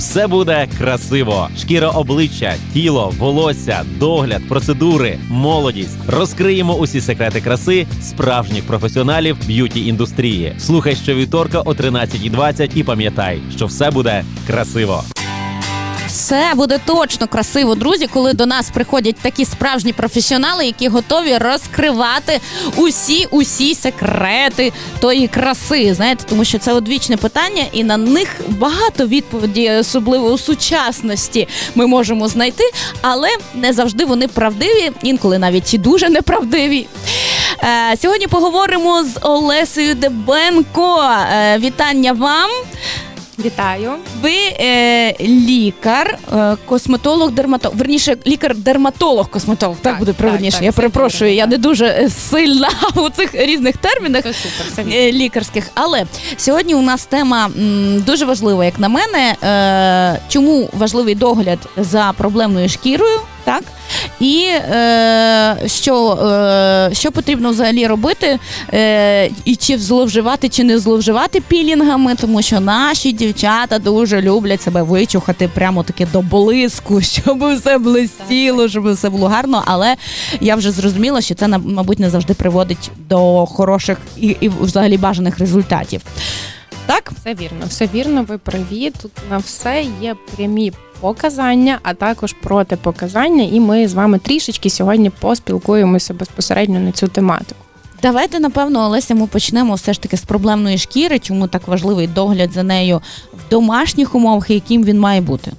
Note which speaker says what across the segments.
Speaker 1: все буде красиво. Шкіра обличчя, тіло, волосся, догляд, процедури, молодість. Розкриємо усі секрети краси справжніх професіоналів б'юті індустрії. Слухай щовівторка о 13.20 і пам'ятай, що все буде красиво.
Speaker 2: Все буде точно красиво, друзі, коли до нас приходять такі справжні професіонали, які готові розкривати усі усі секрети тої краси. Знаєте, тому що це одвічне питання, і на них багато відповідей, особливо у сучасності, ми можемо знайти, але не завжди вони правдиві, інколи навіть і дуже неправдиві. Е, Сьогодні поговоримо з Олесею Дебенко. Е, Вітання вам.
Speaker 3: Вітаю.
Speaker 2: Ви е, лікар, е, косметолог, дерматолог. Верніше, лікар-дерматолог, косметолог. Так,
Speaker 3: Так,
Speaker 2: буде
Speaker 3: так,
Speaker 2: правильніше.
Speaker 3: так,
Speaker 2: я
Speaker 3: все
Speaker 2: перепрошую,
Speaker 3: вірно,
Speaker 2: я
Speaker 3: так.
Speaker 2: не дуже е, сильна у цих різних термінах.
Speaker 3: Це супер. Це
Speaker 2: е, Лікарських, але сьогодні у нас тема м, дуже важлива, як на мене. Е, чому важливий догляд за проблемною шкірою, так? І е, що, е, що потрібно взагалі робити, е, і чи зловживати, чи не зловживати пілінгами, тому що наші дівчата дуже люблять себе вичухати прямо таки до блиску, щоб все блистіло, щоб все було гарно. Але я вже зрозуміла, що це мабуть не завжди приводить до хороших і, і взагалі бажаних результатів. Так?
Speaker 3: Все вірно, все вірно, ви праві. Тут на все є прямі показання, а також протипоказання. І ми з вами трішечки сьогодні поспілкуємося безпосередньо на цю тематику.
Speaker 2: Давайте, напевно, Олеся, ми почнемо все ж таки з проблемної шкіри, чому так важливий догляд за нею в домашніх умовах, і яким він має бути.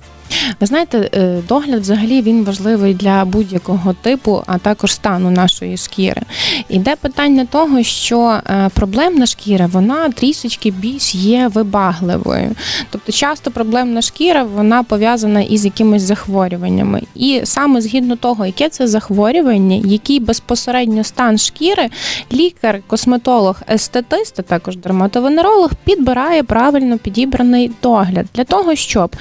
Speaker 3: Ви знаєте, е, догляд взагалі він важливий для будь-якого типу, а також стану нашої шкіри. Іде питання того, що е, проблемна шкіра вона трішечки більш є вибагливою. Тобто, часто проблемна шкіра вона пов'язана із якимись захворюваннями. І саме згідно того, яке це захворювання, який безпосередньо стан шкіри, лікар, косметолог, естетист, а також дерматовенеролог підбирає правильно підібраний догляд для того, щоб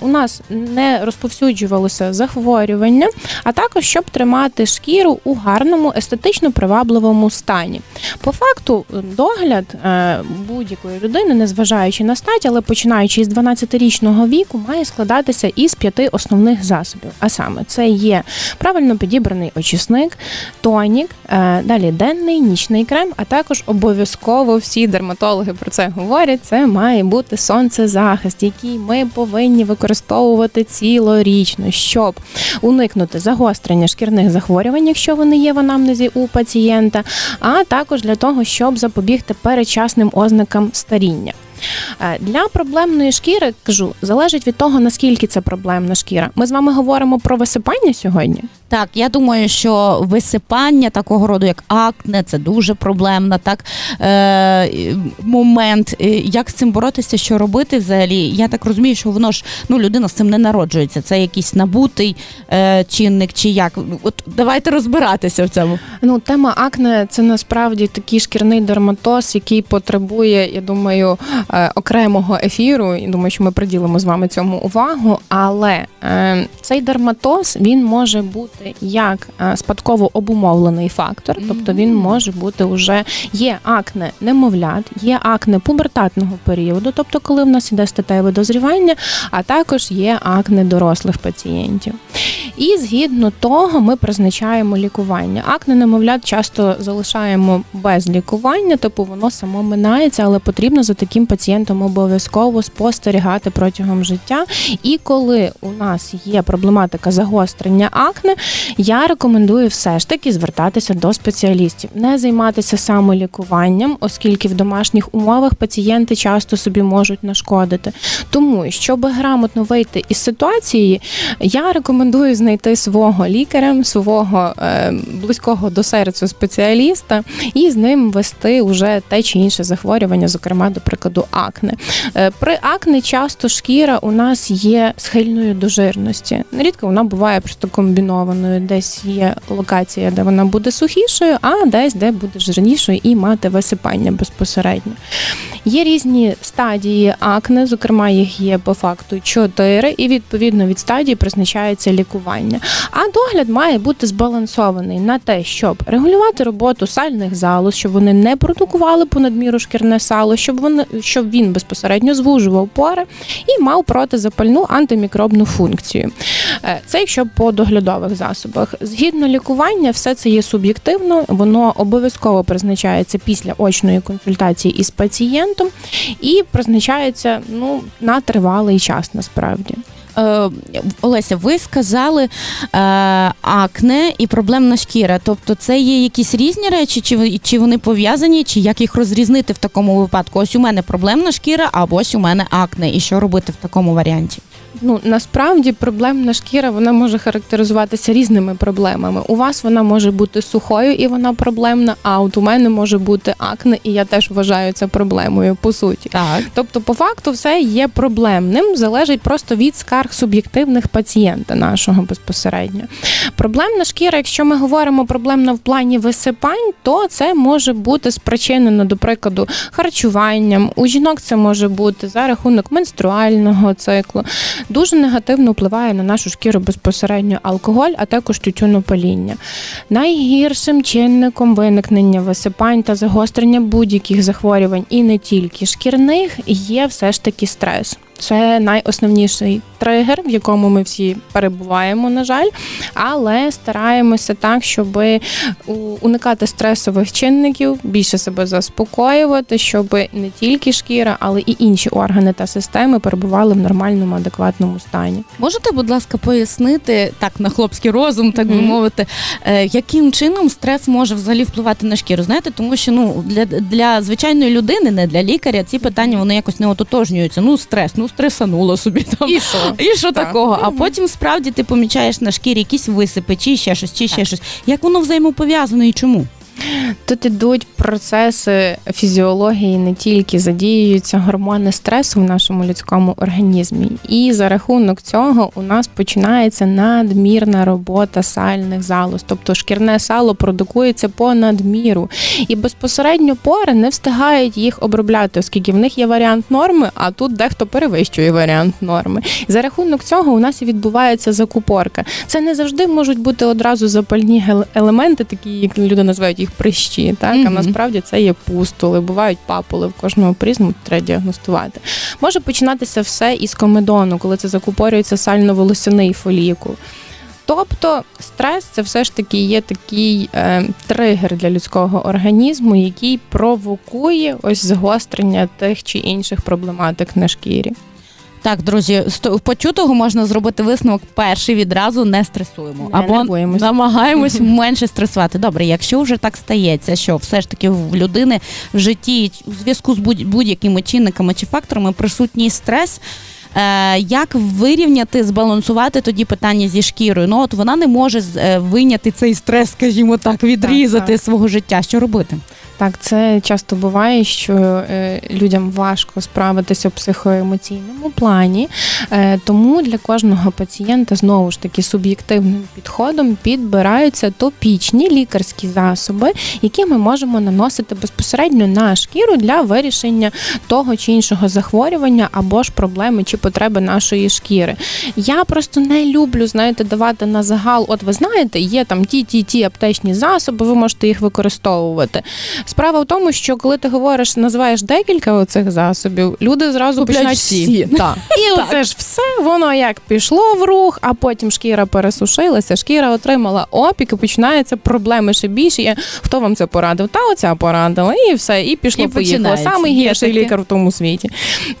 Speaker 3: у нас не розповсюджувалося захворювання, а також щоб тримати шкіру у гарному естетично привабливому стані. По факту, догляд е, будь-якої людини, незважаючи на стать, але починаючи з 12-річного віку, має складатися із п'яти основних засобів. А саме це є правильно підібраний очисник, тонік, е, далі денний, нічний крем, а також обов'язково всі дерматологи про це говорять. Це має бути сонцезахист, який ми повинні використовувати цілорічно, щоб уникнути загострення шкірних захворювань, якщо вони є в анамнезі у пацієнта, а також для того, щоб запобігти передчасним ознакам старіння. Е, Для проблемної шкіри кажу, залежить від того, наскільки це проблемна шкіра. Ми з вами говоримо про висипання сьогодні.
Speaker 2: Так, я думаю, що висипання такого роду, як акне, це дуже проблемна так е, момент. Як з цим боротися, що робити взагалі? Я так розумію, що воно ж ну людина з цим не народжується. Це якийсь набутий е, чинник, чи як. От давайте розбиратися в цьому.
Speaker 3: Ну, тема акне це насправді такий шкірний дерматоз, який потребує, я думаю, е, окремого ефіру. І думаю, що ми приділимо з вами цьому увагу. Але е, цей дерматоз він може бути як е, спадково обумовлений фактор, тобто він може бути уже є акне немовлят, є акне пубертатного періоду, тобто коли в нас іде статеве дозрівання, а також є акне дорослих пацієнтів. І згідно того, ми призначаємо лікування. Акне немовлят часто залишаємо без лікування, типу воно само минається, але потрібно за таким пацієнтом обов'язково спостерігати протягом життя. І коли у нас є проблематика загострення акне, я рекомендую все ж таки звертатися до спеціалістів, не займатися самолікуванням, оскільки в домашніх умовах пацієнти часто собі можуть нашкодити. Тому, щоб грамотно вийти із ситуації, я рекомендую знайти свого лікаря, свого е, близького до серцю спеціаліста і з ним вести вже те чи інше захворювання, зокрема, до прикладу, акне. Е, при акне часто шкіра у нас є схильною до жирності. Нерідко вона буває просто комбінованою. Десь є локація, де вона буде сухішою, а десь де буде жирнішою і мати висипання безпосередньо. Є різні стадії акне, зокрема, їх є по факту чотири, і відповідно від стадії призначається лікування. Лікування. А догляд має бути збалансований на те, щоб регулювати роботу сальних залоз, щоб вони не продукували понадміру шкірне сало, щоб вони щоб він безпосередньо звужував пори і мав протизапальну антимікробну функцію. Е, Це якщо по доглядових засобах. Згідно лікування, все це є суб'єктивно, воно обов'язково призначається після очної консультації із пацієнтом і призначається ну на тривалий час насправді.
Speaker 2: Е, Олеся, ви сказали е, акне і проблемна шкіра. Тобто, це є якісь різні речі, чи, чи вони пов'язані, чи як їх розрізнити в такому випадку? Ось у мене проблемна шкіра, або ось у мене акне. І що робити в такому варіанті?
Speaker 3: Ну насправді проблемна шкіра вона може характеризуватися різними проблемами. У вас вона може бути сухою і вона проблемна. А от у мене може бути акне, і я теж вважаю це проблемою по суті.
Speaker 2: Так.
Speaker 3: Тобто, по факту, все є проблемним, залежить просто від скарг суб'єктивних пацієнта нашого безпосередньо. Проблемна шкіра, якщо ми говоримо проблемна в плані висипань, то це може бути спричинено, до прикладу, харчуванням. У жінок це може бути за рахунок менструального циклу. Дуже негативно впливає на нашу шкіру безпосередньо алкоголь, а також тютюнопаління. Найгіршим чинником виникнення висипань та загострення будь-яких захворювань і не тільки шкірних є все ж таки стрес. Це найосновніший тригер, в якому ми всі перебуваємо, на жаль, але стараємося так, щоб уникати стресових чинників, більше себе заспокоювати, щоб не тільки шкіра, але і інші органи та системи перебували в нормальному, адекватному стані.
Speaker 2: Можете, будь ласка, пояснити так на хлопський розум, так би мовити, е, яким чином стрес може взагалі впливати на шкіру? Знаєте, тому що ну для, для звичайної людини, не для лікаря, ці питання вони якось не ототожнюються. Ну, стрес, ну стресануло собі там.
Speaker 3: І що?
Speaker 2: І що
Speaker 3: Так.
Speaker 2: такого? А потім справді ти помічаєш на шкірі якісь висипи, чи ще щось, чи ще щось. Як воно взаємопов'язано і чому?
Speaker 3: Тут ідуть процеси фізіології, не тільки задіюються гормони стресу в нашому людському організмі, і за рахунок цього у нас починається надмірна робота сальних залоз, тобто шкірне сало продукується по надміру, і безпосередньо пори не встигають їх обробляти, оскільки в них є варіант норми, а тут дехто перевищує варіант норми. За рахунок цього у нас і відбувається закупорка. Це не завжди можуть бути одразу запальні елементи, такі як люди називають їх прищі. Так а насправді це є пустули, бувають папули в кожного призму, треба діагностувати. Може починатися все із комедону, коли це закупорюється сально-волосяний фолікул. Тобто стрес це все ж таки є такий е, тригер для людського організму, який провокує ось загострення тих чи інших проблематик на шкірі.
Speaker 2: Так, друзі, з то- почутого можна зробити висновок перший відразу не стресуємо.
Speaker 3: Не
Speaker 2: Або
Speaker 3: нервуємось.
Speaker 2: намагаємось менше стресувати. Добре, якщо вже так стається, що все ж таки в людини в житті у зв'язку з будь- будь-якими чинниками чи факторами присутній стрес. Е, як вирівняти, збалансувати тоді питання зі шкірою? Ну от вона не може е, вийняти цей стрес, скажімо так, відрізати
Speaker 3: так.
Speaker 2: свого життя. Що робити?
Speaker 3: Так, це часто буває, що е, людям важко справитися в психоемоційному плані, тому для кожного пацієнта знову ж таки суб'єктивним підходом підбираються топічні лікарські засоби, які ми можемо наносити безпосередньо на шкіру для вирішення того чи іншого захворювання або ж проблеми чи потреби нашої шкіри. Я просто не люблю, знаєте, давати на загал. От ви знаєте, є там ті, ті, ті аптечні засоби, ви можете їх використовувати. Справа в тому, що коли ти говориш, називаєш декілька оцих засобів, люди зразу
Speaker 2: Купляють
Speaker 3: починають
Speaker 2: всі.
Speaker 3: Так. І
Speaker 2: Так.
Speaker 3: оце ж все, воно як пішло в рух, а потім шкіра пересушилася, шкіра отримала опік, і починаються проблеми ще більше. Хто вам це порадив? Та оця порадила, і все, і пішло
Speaker 2: І
Speaker 3: поїхало. Самий гірший лікар в тому світі.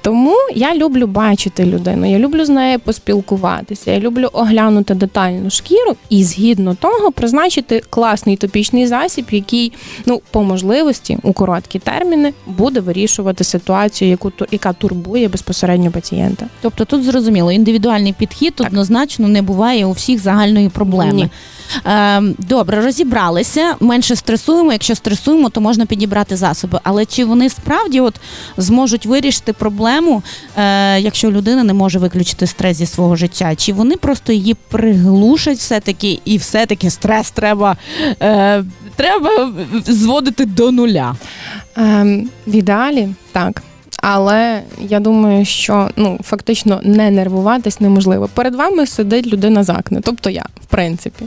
Speaker 3: Тому я люблю бачити людину, я люблю з нею поспілкуватися, я люблю оглянути детальну шкіру і згідно того призначити класний топічний засіб, який ну по можливості у короткі терміни буде вирішувати ситуацію, яку яка турбує безпосередньо пацієнта.
Speaker 2: Тобто тут зрозуміло, індивідуальний підхід
Speaker 3: Так.
Speaker 2: однозначно не буває у всіх загальної проблеми.
Speaker 3: Ні.
Speaker 2: Е, добре, розібралися. Менше стресуємо. Якщо стресуємо, то можна підібрати засоби. Але чи вони справді от зможуть вирішити проблему, е, якщо людина не може виключити стрес зі свого життя? Чи вони просто її приглушать все-таки, і все-таки стрес треба, е, треба зводити до нуля?
Speaker 3: Ем, в ідеалі так. Але я думаю, що ну фактично не нервуватись неможливо. Перед вами сидить людина з акне, тобто я, в принципі,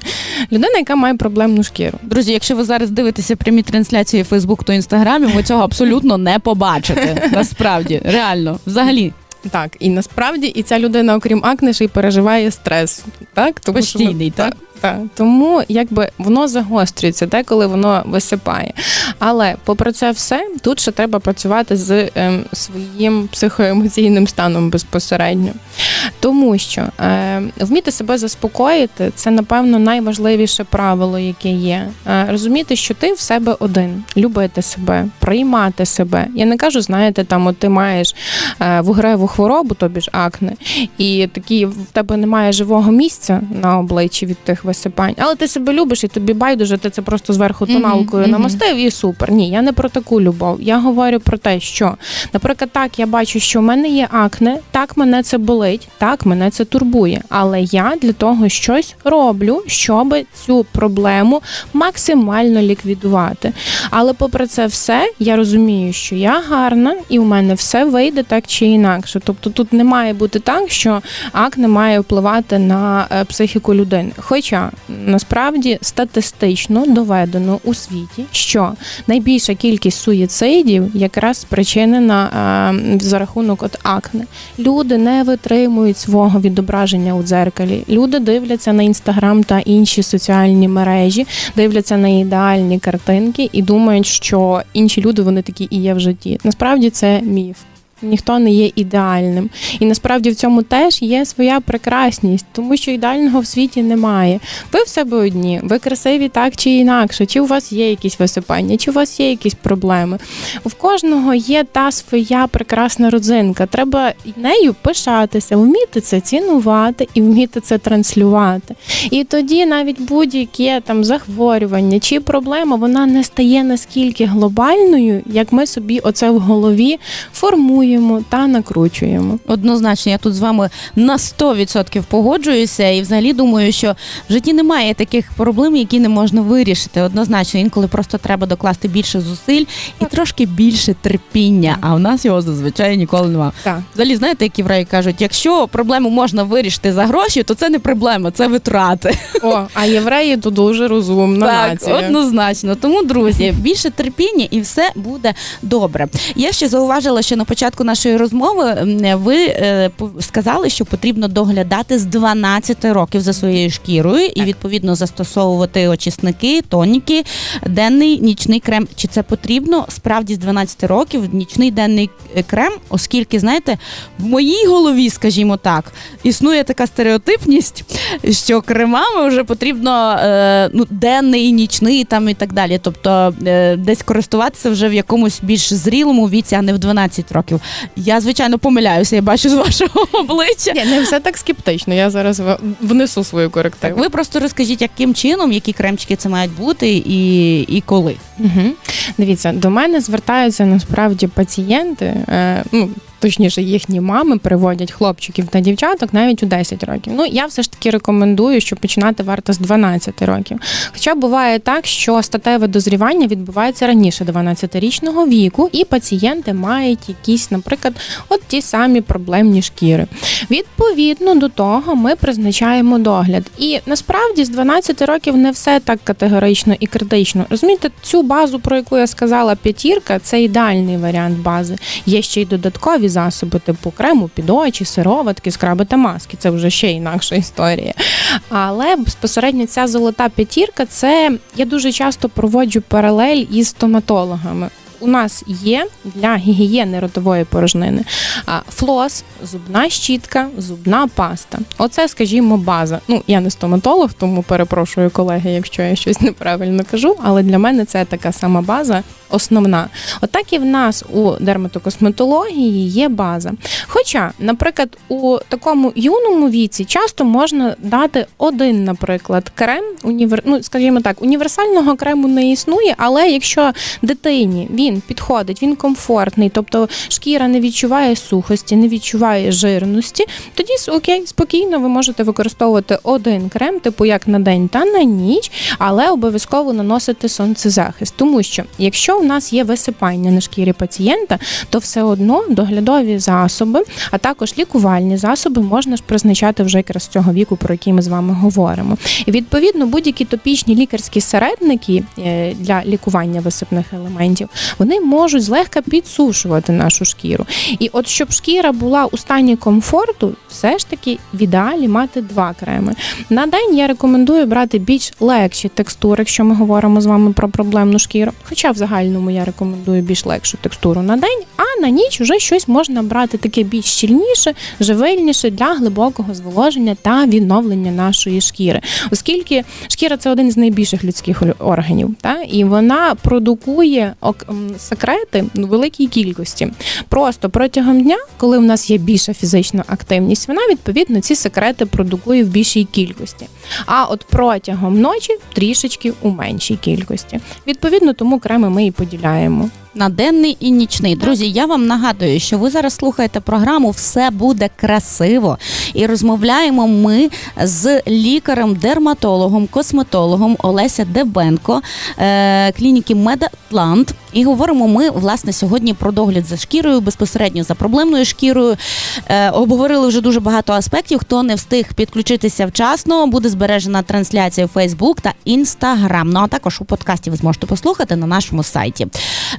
Speaker 3: людина, яка має проблемну шкіру.
Speaker 2: Друзі, якщо ви зараз дивитеся прямі трансляції Фейсбук то інстаграмі, ви цього абсолютно не побачите. Насправді, реально, взагалі,
Speaker 3: Так, і насправді і ця людина, окрім акне, ще й переживає стрес. Так, що ми-
Speaker 2: Постійний, так?
Speaker 3: Так, тому якби воно загострюється, деколи воно висипає. Але попри це все, тут ще треба працювати з ем, своїм психоемоційним станом безпосередньо. Тому що е, вміти себе заспокоїти це, напевно, найважливіше правило, яке є. Е, розуміти, що ти в себе один, любити себе, приймати себе. Я не кажу, знаєте, там от ти маєш е, вугреву хворобу, тобі ж акне, і такі в тебе немає живого місця на обличчі від тих висипань, але ти себе любиш і тобі байдуже, ти це просто зверху тоналкою
Speaker 2: мгм.
Speaker 3: намастив і супер. Ні, я не про таку любов. Я говорю про те, що, наприклад, так я бачу, що в мене є акне, так мене це болить, так мене це турбує. Але я для того щось роблю, щоб цю проблему максимально ліквідувати. Але попри це все, я розумію, що я гарна і у мене все вийде так чи інакше. Тобто тут не має бути так, що акне має впливати на е, психіку людини. Хоча насправді статистично доведено у світі, що найбільша кількість суїцидів якраз спричинена е, за рахунок от акне. Люди не витримують свого відображення у дзеркалі. Люди дивляться на інстаграм та інші соціальні мережі, дивляться на ідеальні картинки і думають, що інші люди вони такі і є в житті. Насправді це міф. Ніхто не є ідеальним, і насправді в цьому теж є своя прекрасність, тому що ідеального в світі немає. Ви в себе одні, ви красиві так чи інакше, чи у вас є якісь висипання, чи у вас є якісь проблеми. В кожного є та своя прекрасна родзинка. Треба нею пишатися, вміти це цінувати і вміти це транслювати. І тоді навіть будь-яке там захворювання чи проблема вона не стає наскільки глобальною, як ми собі оце в голові формуємо та накручуємо.
Speaker 2: Однозначно, я тут з вами на 100% погоджуюся, і взагалі думаю, що в житті немає таких проблем, які не можна вирішити. Однозначно, інколи просто треба докласти більше зусиль і трошки більше терпіння. А в нас його зазвичай ніколи немає.
Speaker 3: Так.
Speaker 2: Взагалі, знаєте, як євреї кажуть, якщо проблему можна вирішити за гроші, то це не проблема, це витрати.
Speaker 3: О, а євреї то дуже розумна
Speaker 2: Так,
Speaker 3: нація.
Speaker 2: однозначно. Тому, друзі, більше терпіння і все буде добре. Я ще зауважила, що на початку нашої розмови ви е, сказали, що потрібно доглядати з 12 років за своєю шкірою і відповідно застосовувати очисники, тоніки, денний нічний крем. Чи це потрібно справді з 12 років нічний денний е, крем, оскільки знаєте, в моїй голові, скажімо так, існує така стереотипність, що кремами вже потрібно е, ну, денний, нічний там і так далі. Тобто десь користуватися вже в якомусь більш зрілому віці, а не в 12 років. Я звичайно помиляюся, я бачу з вашого обличчя.
Speaker 3: Ні, не все так скептично. Я зараз внесу свою корективу.
Speaker 2: ви просто розкажіть, яким чином, які кремчики це мають бути і, і коли.
Speaker 3: Угу. Дивіться, до мене звертаються насправді пацієнти, е, ну. Точніше, їхні мами приводять хлопчиків та дівчаток навіть у 10 років. Ну я все ж таки рекомендую, що починати варто з 12 років. Хоча буває так, що статеве дозрівання відбувається раніше 12-річного віку, і пацієнти мають якісь, наприклад, от ті самі проблемні шкіри. Відповідно до того, ми призначаємо догляд. І насправді з 12 років не все так категорично і критично. Розумієте, цю базу, про яку я сказала, п'ятірка, це ідеальний варіант бази. Є ще й додаткові засоби, типу крему під очі, сироватки, скраби та маски. Це вже ще інакша історія. Але безпосередньо ця золота п'ятірка, це я дуже часто проводжу паралель із стоматологами. У нас є для гігієни ротової порожнини флос, зубна щітка, зубна паста. Оце, скажімо, база. Ну, я не стоматолог, тому перепрошую колеги, якщо я щось неправильно кажу, але для мене це така сама база основна. Отак і в нас у дерматокосметології є база. Хоча, наприклад, у такому юному віці часто можна дати один, наприклад, крем, універ... ну, скажімо так, універсального крему не існує, але якщо дитині він підходить, він комфортний, тобто шкіра не відчуває сухості, не відчуває жирності, тоді окей, спокійно ви можете використовувати один крем, типу як на день та на ніч, але обов'язково наносити сонцезахист. Тому що якщо в нас є висипання на шкірі пацієнта, то все одно доглядові засоби, а також лікувальні засоби можна ж призначати вже якраз цього віку, про який ми з вами говоримо. І відповідно будь-які топічні лікарські середники е, для лікування висипних елементів вони можуть злегка підсушувати нашу шкіру. І от щоб шкіра була у стані комфорту, все ж таки в ідеалі мати два креми. На день я рекомендую брати більш легші текстури, якщо ми говоримо з вами про проблемну шкіру. Хоча в загальному я рекомендую більш легшу текстуру на день, а на ніч вже щось можна брати таке більш щільніше, живильніше для глибокого зволоження та відновлення нашої шкіри, оскільки шкіра це один з найбільших людських органів, та і вона продукує секрети в великій кількості. Просто протягом дня, коли в нас є більша фізична активність, вона відповідно ці секрети продукує в більшій кількості. А от протягом ночі трішечки у меншій кількості. Відповідно, тому креми ми і поділяємо.
Speaker 2: На денний і нічний. Друзі, я вам нагадую, що ви зараз слухаєте програму Все буде красиво. І розмовляємо ми з лікарем-дерматологом, косметологом Олеся Дебенко е, клініки Медатлант. І говоримо ми власне сьогодні про догляд за шкірою, безпосередньо за проблемною шкірою. Е, обговорили вже дуже багато аспектів. Хто не встиг підключитися вчасно, буде збережена трансляція в Facebook та Instagram. Ну а також у подкасті ви зможете послухати на нашому сайті.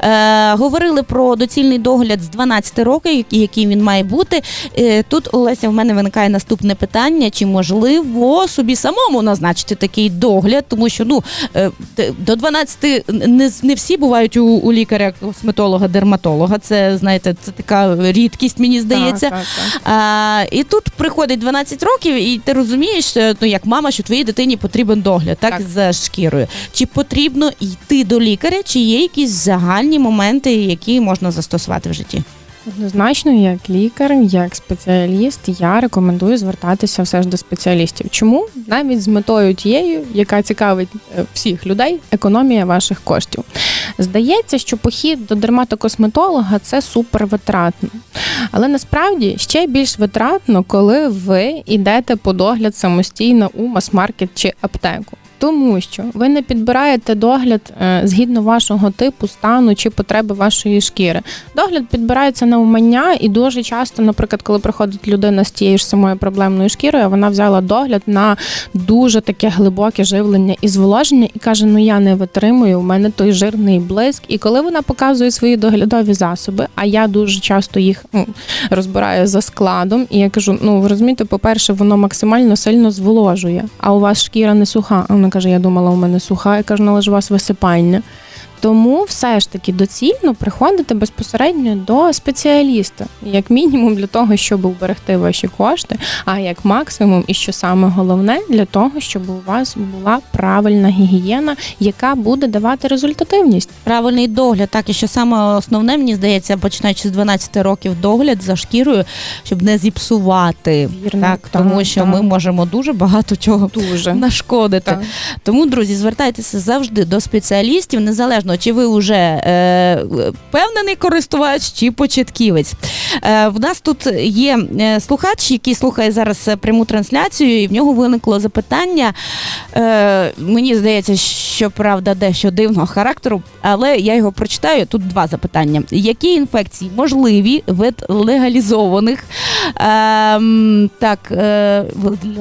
Speaker 2: Е, говорили про доцільний догляд з 12 років, який- він має бути. Е, тут Олеся, в мене виникає наступне питання: чи можливо собі самому назначити такий догляд, тому що ну е, до 12 не, не всі бувають у, у лікаря, косметолога, дерматолога. Це знаєте, це така рідкість, мені здається.
Speaker 3: Так, так, так.
Speaker 2: А, і тут приходить 12 років, і ти розумієш, е, ну як мама, що твоїй дитині потрібен догляд, так,
Speaker 3: Так.
Speaker 2: за шкірою. Чи потрібно йти до лікаря, чи є якісь загальні моменти, які можна застосувати в житті?
Speaker 3: Однозначно, як лікар, як спеціаліст, я рекомендую звертатися все ж до спеціалістів. Чому навіть з метою тією, яка цікавить е, всіх людей, економія ваших коштів. Здається, що похід до дерматокосметолога це супер витратно. Але насправді ще більш витратно, коли ви йдете по догляд самостійно у мас-маркет чи аптеку. Тому що ви не підбираєте догляд е, згідно вашого типу, стану чи потреби вашої шкіри. Догляд підбирається на умання, і дуже часто, наприклад, коли приходить людина з тією ж самою проблемною шкірою, вона взяла догляд на дуже таке глибоке живлення і зволоження, і каже: Ну я не витримую, у мене той жирний блиск. І коли вона показує свої доглядові засоби, а я дуже часто їх ну, розбираю за складом, і я кажу: ну ви розумієте, по-перше, воно максимально сильно зволожує, а у вас шкіра не суха. А вона каже: Я думала, у мене суха. Я кажу, ну але ж у вас висипання. Тому все ж таки доцільно приходити безпосередньо до спеціаліста, як мінімум для того, щоб уберегти ваші кошти, а як максимум, і що саме головне, для того, щоб у вас була правильна гігієна, яка буде давати результативність.
Speaker 2: Правильний догляд, так і що саме основне, мені здається, починаючи з 12 років догляд за шкірою, щоб не зіпсувати.
Speaker 3: Вірно,
Speaker 2: так,
Speaker 3: так,
Speaker 2: тому що
Speaker 3: так.
Speaker 2: ми можемо дуже багато чого
Speaker 3: Дуже
Speaker 2: нашкодити.
Speaker 3: Так.
Speaker 2: Тому, друзі, звертайтеся завжди до спеціалістів, незалежно чи ви вже е, певнений користувач чи початківець. Е, в нас тут є е, слухач, який слухає зараз е, пряму трансляцію, і в нього виникло запитання. Е, мені здається, що правда дещо дивного характеру, але я його прочитаю. Тут два запитання: які інфекції можливі від легалізованих ем, так, е,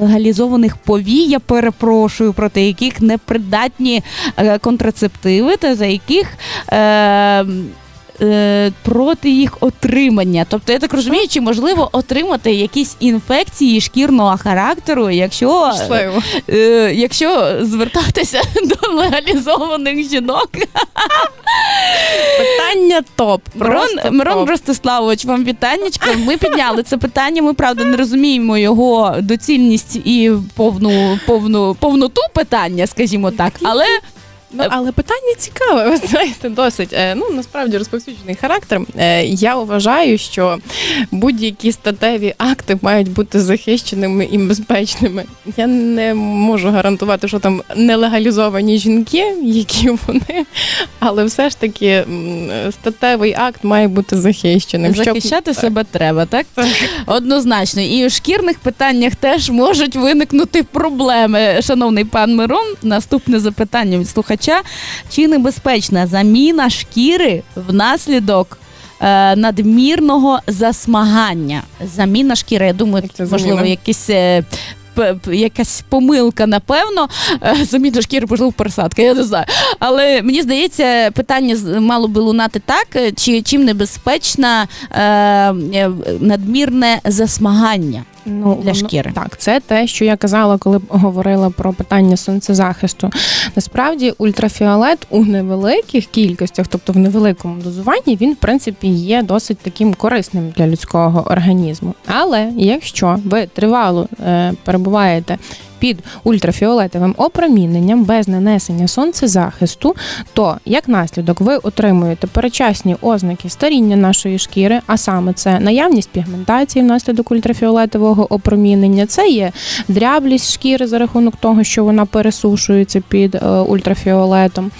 Speaker 2: легалізованих повій, я перепрошую, проти яких непридатні е, контрацептиви, та за яких. Е, е, Проти їх отримання, тобто я так розумію, чи можливо отримати якісь інфекції шкірного характеру, якщо е, якщо звертатися до легалізованих жінок.
Speaker 3: Питання топ.
Speaker 2: Мирон,
Speaker 3: Просто
Speaker 2: Мирон
Speaker 3: топ.
Speaker 2: Ростиславович, вам вітаннячко. Ми підняли це питання. Ми правда не розуміємо його доцільність і повну повну повноту питання, скажімо так. Але
Speaker 3: Ну, але питання цікаве, ви знаєте, досить. Е, Ну, насправді розповсюджений характер. Е, Я вважаю, що будь-які статеві акти мають бути захищеними і безпечними. Я не можу гарантувати, що там нелегалізовані жінки, які вони, але все ж таки статевий акт має бути захищеним. щоб-
Speaker 2: захищати
Speaker 3: так.
Speaker 2: себе треба, так?
Speaker 3: Так.
Speaker 2: Однозначно. І у шкірних питаннях теж можуть виникнути проблеми. Шановний пан Мирон, наступне запитання від слухача. Обличчя. Чи небезпечна заміна шкіри внаслідок е, надмірного засмагання? Заміна шкіри, я думаю,
Speaker 3: це
Speaker 2: можливо,
Speaker 3: заміна?
Speaker 2: якісь. е, Якась помилка, напевно, Е, заміна шкіри, можливо, пересадка, я не знаю. Але мені здається, питання мало би лунати так, чи чим небезпечна е, надмірне засмагання.
Speaker 3: Ну,
Speaker 2: Для шкіри.
Speaker 3: Так, це те, що я казала, коли говорила про питання сонцезахисту. Насправді, ультрафіолет у невеликих кількостях, тобто в невеликому дозуванні, він в принципі є досить таким корисним для людського організму. Але якщо ви тривало е, перебуваєте під ультрафіолетовим опроміненням без нанесення сонцезахисту, то як наслідок ви отримуєте перечасні ознаки старіння нашої шкіри, а саме це наявність пігментації внаслідок ультрафіолетового опромінення, це є дряблість шкіри за рахунок того, що вона пересушується під е, ультрафіолетом,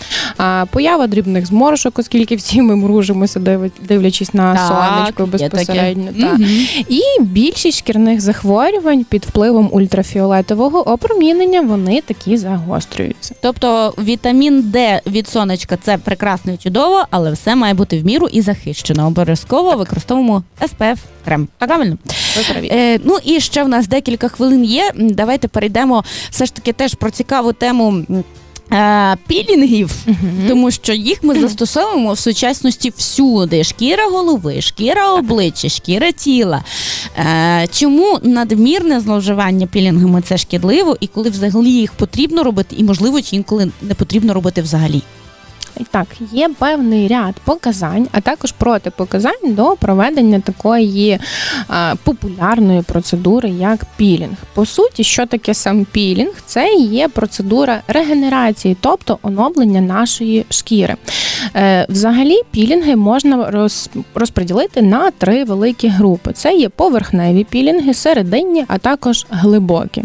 Speaker 3: поява дрібних зморшок, оскільки всі ми мружимося, дивлячись на сонечко безпосередньо. Так.
Speaker 2: Мгм.
Speaker 3: І більшість шкірних захворювань під впливом ультрафіолетового опромінення вони такі загострюються.
Speaker 2: Тобто вітамін Д від сонечка це прекрасно і чудово, але все має бути в міру і захищено. Обов'язково використовуємо SPF крем. Правильно?
Speaker 3: Ви.
Speaker 2: Е, ну і ще в нас декілька хвилин є. Давайте перейдемо все ж таки теж про цікаву тему. Е, Пілінгів,
Speaker 3: Мгм.
Speaker 2: тому що їх ми застосовуємо в сучасності всюди: шкіра голови, шкіра обличчя, шкіра тіла. Е, чому надмірне зловживання пілінгами це шкідливо, і коли взагалі їх потрібно робити, і можливо чи інколи не потрібно робити взагалі?
Speaker 3: Так, є певний ряд показань, а також протипоказань до проведення такої а, популярної процедури, як пілінг. По суті, що таке сам пілінг? Це є процедура регенерації, тобто оновлення нашої шкіри. Е, взагалі, пілінги можна роз, розподілити на три великі групи: це є поверхневі пілінги, серединні, а також глибокі.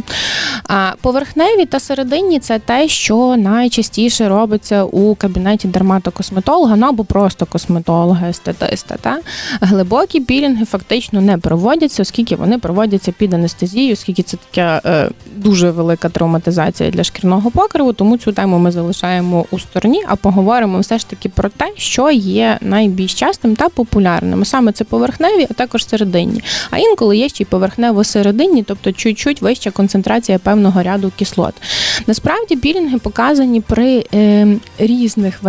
Speaker 3: А поверхневі та серединні це те, що найчастіше робиться у кабінеті дерматокосметолога, ну або просто косметолога, естетиста. Та глибокі пілінги фактично не проводяться, оскільки вони проводяться під анестезією, оскільки це така е, дуже велика травматизація для шкірного покриву. Тому цю тему ми залишаємо у стороні, а поговоримо все ж таки про те, що є найбільш частим та популярним. Саме це поверхневі, а також серединні. А інколи є ще й поверхнево-серединні, тобто чуть-чуть вища концентрація певного ряду кислот. Насправді пілінги показані при е, різних варіантах,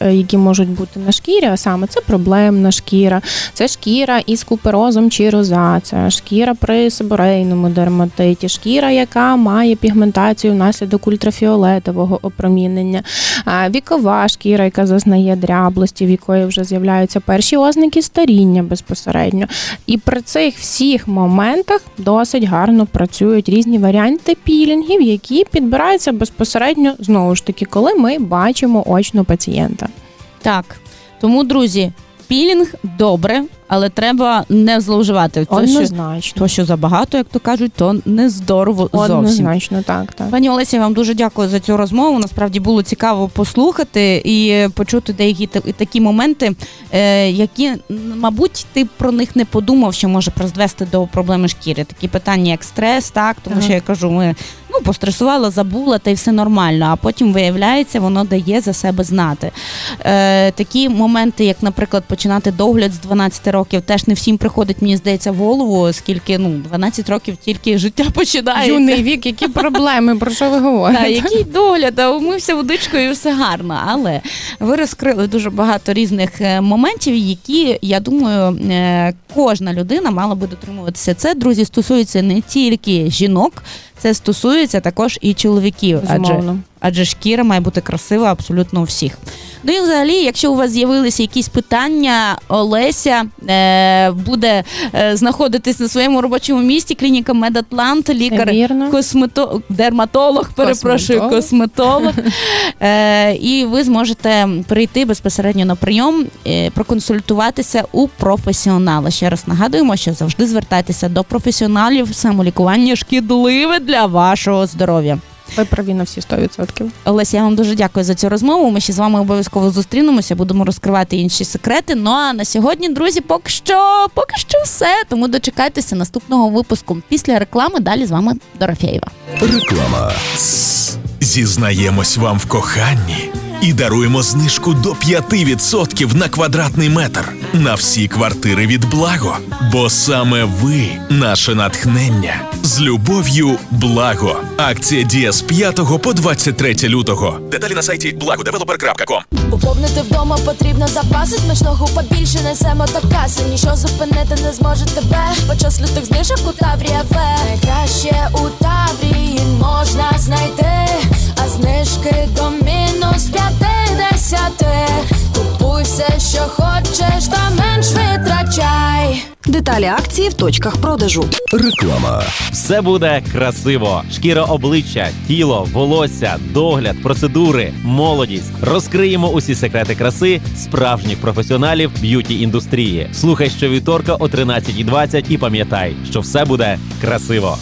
Speaker 3: е, які можуть бути на шкірі, а саме це проблемна шкіра, це шкіра із куперозом чи розація, шкіра при себорейному дерматиті, шкіра, яка має пігментацію внаслідок ультрафіолетового опромінення, вікова шкіра, яка зазнає дряблості, в якої вже з'являються перші ознаки старіння безпосередньо. І при цих всіх моментах досить гарно працюють різні варіанти пілінгів, які підбираються безпосередньо знову ж таки, коли ми бачимо очно пацієнта.
Speaker 2: Так. Тому, друзі, пілінг добре, але треба не зловживати. То, що,
Speaker 3: Однозначно.
Speaker 2: то, що забагато, як то кажуть, то не здорово зовсім.
Speaker 3: Однозначно, так, так.
Speaker 2: Пані Олесі, я вам дуже дякую за цю розмову. Насправді було цікаво послухати і почути деякі такі моменти, е, які, мабуть, ти про них не подумав, що може призвести до проблеми шкіри. Такі питання, як стрес, так тому
Speaker 3: Ага.
Speaker 2: що я кажу, ми ну постресувала, забула, та й все нормально. А потім виявляється, воно дає за себе знати. Е, такі моменти, як, наприклад, починати догляд з 12 років, теж не всім приходить, мені здається, в голову, оскільки ну 12 років тільки життя починається.
Speaker 3: Юний вік, які проблеми, про що ви говорите?
Speaker 2: Та, який догляд, а умився водичкою і все гарно. Але ви розкрили дуже багато різних е, моментів, які, я думаю, е, кожна людина мала би дотримуватися. Це, друзі, стосується не тільки жінок, це стосується також і чоловіків. Адже
Speaker 3: Безумовно.
Speaker 2: Адже шкіра має бути красива абсолютно у всіх. Ну і взагалі, якщо у вас з'явилися якісь питання, Олеся е, буде е, знаходитись на своєму робочому місці. Клініка Медатлант, лікар космето... дерматолог, перепрошую,
Speaker 3: Косметолог.
Speaker 2: косметолог. Е, і ви зможете прийти безпосередньо на прийом, е, проконсультуватися у професіонала. Ще раз нагадуємо, що завжди звертайтеся до професіоналів. Самолікування шкідливе для вашого здоров'я.
Speaker 3: Ви праві на всі 100%.
Speaker 2: Олеся, я вам дуже дякую за цю розмову. Ми ще з вами обов'язково зустрінемося, будемо розкривати інші секрети. Ну а на сьогодні, друзі, поки що, поки що все. Тому дочекайтеся наступного випуску. Після реклами далі з вами Дорофєєва.
Speaker 4: Реклама. Зізнаємось вам в коханні і даруємо знижку до 5% на квадратний метр на всі квартири від Благо. Бо саме ви наше натхнення. З любов'ю Благо. Акція діє з 5 по 23 лютого. Деталі на сайті blagodeveloper.com
Speaker 5: Поповнити вдома потрібно запаси смачного побільше несемо до каси. Ніщо зупинити не зможе тебе. По час лютих знижок у Таврі АВ Найкраще у Таврії можна знайти, а знижки до мінус п'ятидесяти. Купуй все, що хочеш, та менш витрачай.
Speaker 6: Деталі акції в точках продажу.
Speaker 7: Реклама.
Speaker 1: Все буде красиво: шкіра обличчя, тіло, волосся, догляд, процедури, молодість. Розкриємо усі секрети краси справжніх професіоналів б'юті індустрії. Слухай щовівторка о 13.20 і пам'ятай, що все буде красиво.